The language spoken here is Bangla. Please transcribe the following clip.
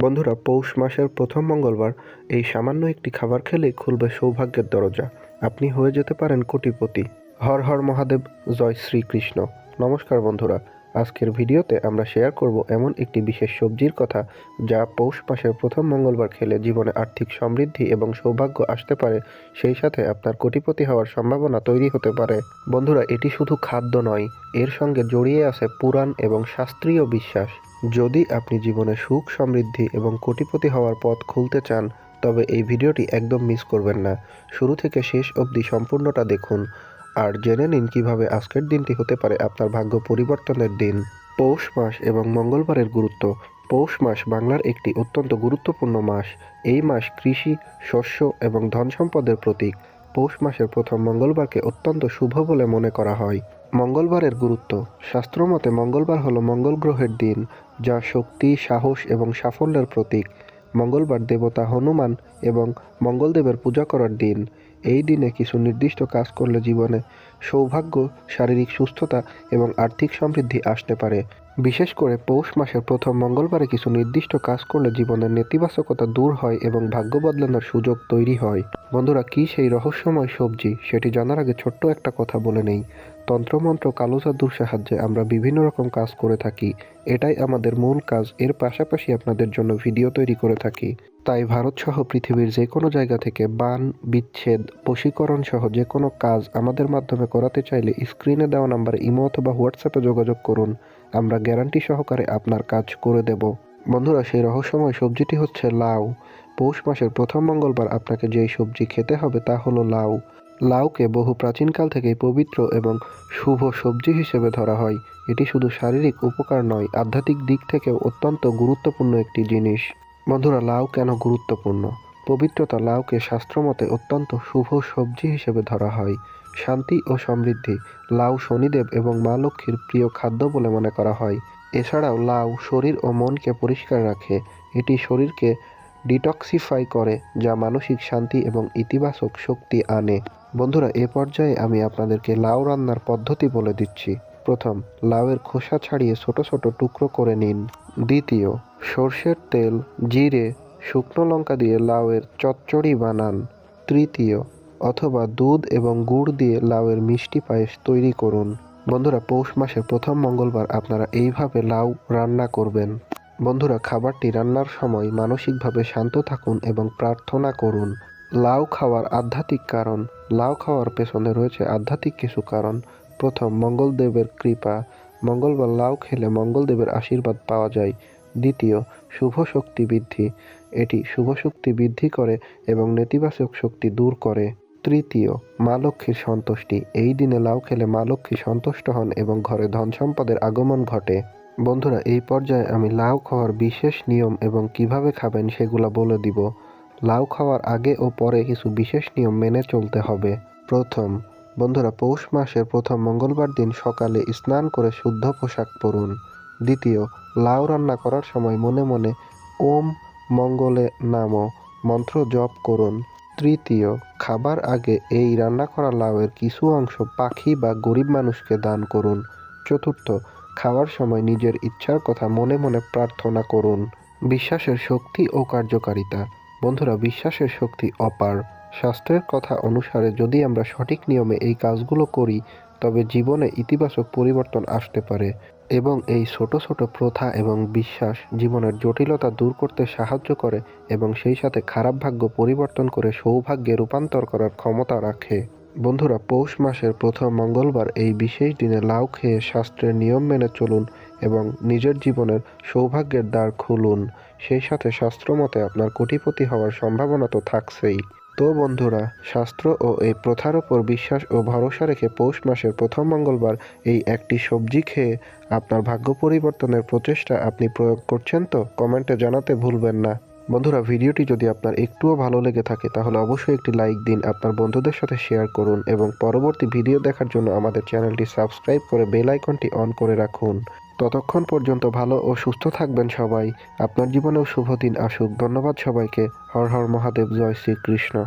বন্ধুরা, পৌষ মাসের প্রথম মঙ্গলবার এই সামান্য একটি খাবার খেলেই খুলবে সৌভাগ্যের দরজা। আপনি হয়ে যেতে পারেন কোটিপতি। হর হর মহাদেব, জয় শ্রীকৃষ্ণ। নমস্কার বন্ধুরা। আজকের ভিডিওতে আমরা শেয়ার করব এমন একটি বিশেষ সবজির কথা যা পৌষ মাসের প্রথম মঙ্গলবার খেলে জীবনে আর্থিক সমৃদ্ধি এবং সৌভাগ্য আসতে পারে, সেই সাথে আপনার কোটিপতি হওয়ার সম্ভাবনা তৈরি হতে পারে। বন্ধুরা, এটি শুধু খাদ্য নয়, এর সঙ্গে জড়িয়ে আছে পুরাণ এবং শাস্ত্রীয় বিশ্বাস। যদি আপনি জীবনে সুখ, সমৃদ্ধি এবং কোটিপতি হওয়ার পথ খুলতে চান, তবে এই ভিডিওটি একদম মিস করবেন না। শুরু থেকে শেষ অবধি সম্পূর্ণটা দেখুন। আর জেনে নিন কীভাবে আজকের দিনটি হতে পারে আপনার ভাগ্য পরিবর্তনের দিন। পৌষ মাস এবং মঙ্গলবারের গুরুত্ব। পৌষ মাস বাংলার একটি অত্যন্ত গুরুত্বপূর্ণ মাস। এই মাস কৃষি, শস্য এবং ধন সম্পদের প্রতীক। পৌষ মাসের প্রথম মঙ্গলবারকে অত্যন্ত শুভ বলে মনে করা হয়। মঙ্গলবারের গুরুত্ব। শাস্ত্রমতে মঙ্গলবার হলো মঙ্গল গ্রহের দিন, যা শক্তি, সাহস এবং সাফল্যের প্রতীক। মঙ্গলবার দেবতা হনুমান এবং মঙ্গলদেবের পূজা করার দিন। এই দিনে কিছু নির্দিষ্ট কাজ করলে জীবনে সৌভাগ্য, শারীরিক সুস্থতা এবং আর্থিক সমৃদ্ধি আসতে পারে। বিশেষ করে পৌষ মাসের প্রথম মঙ্গলবারে কিছু নির্দিষ্ট কাজ করলে জীবনের নেতিবাচকতা দূর হয় এবং ভাগ্য বদলানোর সুযোগ তৈরি হয়। বন্ধুরা, কি সেই রহস্যময় সবজি? সেটি জানার আগে ছোট্ট একটা কথা বলে নেই। তন্ত্রমন্ত্র কালো জাদুর সাহায্যে আমরা বিভিন্ন রকম কাজ করে থাকি। এটাই আমাদের মূল কাজ। এর পাশাপাশি আপনাদের জন্য ভিডিও তৈরি করে থাকি। তাই ভারতসহ পৃথিবীর যে কোনো জায়গা থেকে বান, বিচ্ছেদ বশীকরণ সহ যে কোনো কাজ আমাদের মাধ্যমে করাতে চাইলে স্ক্রিনে দেওয়া নাম্বারে ইমো অথবা হোয়াটসঅ্যাপে যোগাযোগ করুন। আমরা গ্যারান্টি সহকারে আপনার কাজ করে দেব। বন্ধুরা, সেই রহস্যময় সবজিটি হচ্ছে লাউ। পৌষ মাসের প্রথম মঙ্গলবার আপনাকে যেই সবজি খেতে হবে তা হলো লাউ। লাউকে বহু প্রাচীনকাল থেকেই পবিত্র এবং শুভ সবজি হিসেবে ধরা হয়। এটি শুধু শারীরিক উপকার নয়, আধ্যাত্মিক দিক থেকেও অত্যন্ত গুরুত্বপূর্ণ একটি জিনিস। বন্ধুরা, লাউ কেন গুরুত্বপূর্ণ? পবিত্রতা লাউকে শাস্ত্রমতে অত্যন্ত শুভ সবজি হিসেবে ধরা হয়। শান্তি ও সমৃদ্ধি, লাউ শনিদেব এবং মা লক্ষ্মীর প্রিয় খাদ্য বলে মনে করা হয়। এছাড়াও লাউ শরীর ও মনকে পরিষ্কার রাখে। এটি শরীরকে ডিটক্সিফাই করে, যা মানসিক শান্তি এবং ইতিবাচক শক্তি আনে। বন্ধুরা, এ পর্যায়ে আমি আপনাদেরকে লাউ রান্নার পদ্ধতি বলে দিচ্ছি। প্রথম, লাউয়ের খোসা ছাড়িয়ে ছোট ছোট টুকরো করে নিন। দ্বিতীয়, সর্ষের তেল, জিরে, শুকনো লঙ্কা দিয়ে লাউয়ের চচ্চড়ি বানান। তৃতীয়, অথবা দুধ এবং গুড় দিয়ে লাউয়ের মিষ্টি পায়েস তৈরি করুন। বন্ধুরা, পৌষ মাসের প্রথম মঙ্গলবার আপনারা এইভাবে লাউ রান্না করবেন। বন্ধুরা, খাবারটি রান্নার সময় মানসিকভাবে শান্ত থাকুন এবং প্রার্থনা করুন। লাউ খাওয়ার আধ্যাত্মিক কারণ। লাউ খাওয়ার পেছনে রয়েছে আধ্যাত্মিক কিছু কারণ। প্রথম, মঙ্গলদেবের কৃপা। মঙ্গলবার লাউ খেলে মঙ্গলদেবের আশীর্বাদ পাওয়া যায়। দ্বিতীয়, শুভ শক্তি বৃদ্ধি। এটি শুভ শক্তি বৃদ্ধি করে এবং নেতিবাচক শক্তি দূর করে। তৃতীয়, মা লক্ষ্মীর সন্তুষ্টি। এই দিনে লাউ খেলে মা লক্ষ্মী সন্তুষ্ট হন এবং ঘরে ধন সম্পদের আগমন ঘটে। বন্ধুরা, এই পর্যায়ে আমি লাউ খাওয়ার বিশেষ নিয়ম এবং কীভাবে খাবেন সেগুলো বলে দিব। লাউ খাওয়ার আগে ও পরে কিছু বিশেষ নিয়ম মেনে চলতে হবে। প্রথম, বন্ধুরা, পৌষ মাসের প্রথম মঙ্গলবার দিন সকালে স্নান করে শুদ্ধ পোশাক পরুন। দ্বিতীয়, লাউ রান্না করার সময় মনে মনে ওম মঙ্গলে নাম, মন্ত্র জপ করুন। তৃতীয়, খাবার আগে এই রান্না করা লাউয়ের কিছু অংশ পাখি বা গরিব মানুষকে দান করুন। চতুর্থ, খাওয়ার সময় নিজের ইচ্ছার কথা মনে মনে প্রার্থনা করুন। বিশ্বাসের শক্তি ও কার্যকারিতা। বন্ধুরা, বিশ্বাসের শক্তি অপার। শাস্ত্রের কথা অনুসারে যদি আমরা সঠিক নিয়মে এই কাজগুলো করি, তবে জীবনে ইতিবাচক পরিবর্তন আসতে পারে এবং এই ছোট ছোট প্রথা এবং বিশ্বাস জীবনের জটিলতা দূর করতে সাহায্য করে এবং সেই সাথে খারাপ ভাগ্য পরিবর্তন করে সৌভাগ্যে রূপান্তর করার ক্ষমতা রাখে। বন্ধুরা, পৌষ মাসের প্রথম মঙ্গলবার এই বিশেষ দিনে লাউ খেয়ে শাস্ত্রের নিয়ম মেনে চলুন এবং নিজের জীবনের সৌভাগ্যের দ্বার খুলুন। সেই সাথে শাস্ত্রমতে আপনার কোটিপতি হওয়ার সম্ভাবনা তো থাকছেই। তো বন্ধুরা, শাস্ত্র ও এই প্রথার ওপর বিশ্বাস ও ভরসা রেখে পৌষ মাসের প্রথম মঙ্গলবার এই একটি সবজি খেয়ে আপনার ভাগ্য পরিবর্তনের প্রচেষ্টা আপনি প্রয়োগ করছেন তো কমেন্টে জানাতে ভুলবেন না। বন্ধুরা, ভিডিওটি যদি আপনার একটুও ভালো লেগে থাকে, তাহলে অবশ্যই একটি লাইক দিন, আপনার বন্ধুদের সাথে শেয়ার করুন এবং পরবর্তী ভিডিও দেখার জন্য আমাদের চ্যানেলটি সাবস্ক্রাইব করে বেল আইকনটি অন করে রাখুন। ততক্ষণ পর্যন্ত ভালো ও সুস্থ থাকবেন সবাই। আপনার জীবনেও শুভ দিন আসুক। ধন্যবাদ সবাইকে। হর হর মহাদেব, জয় শ্রীকৃষ্ণ।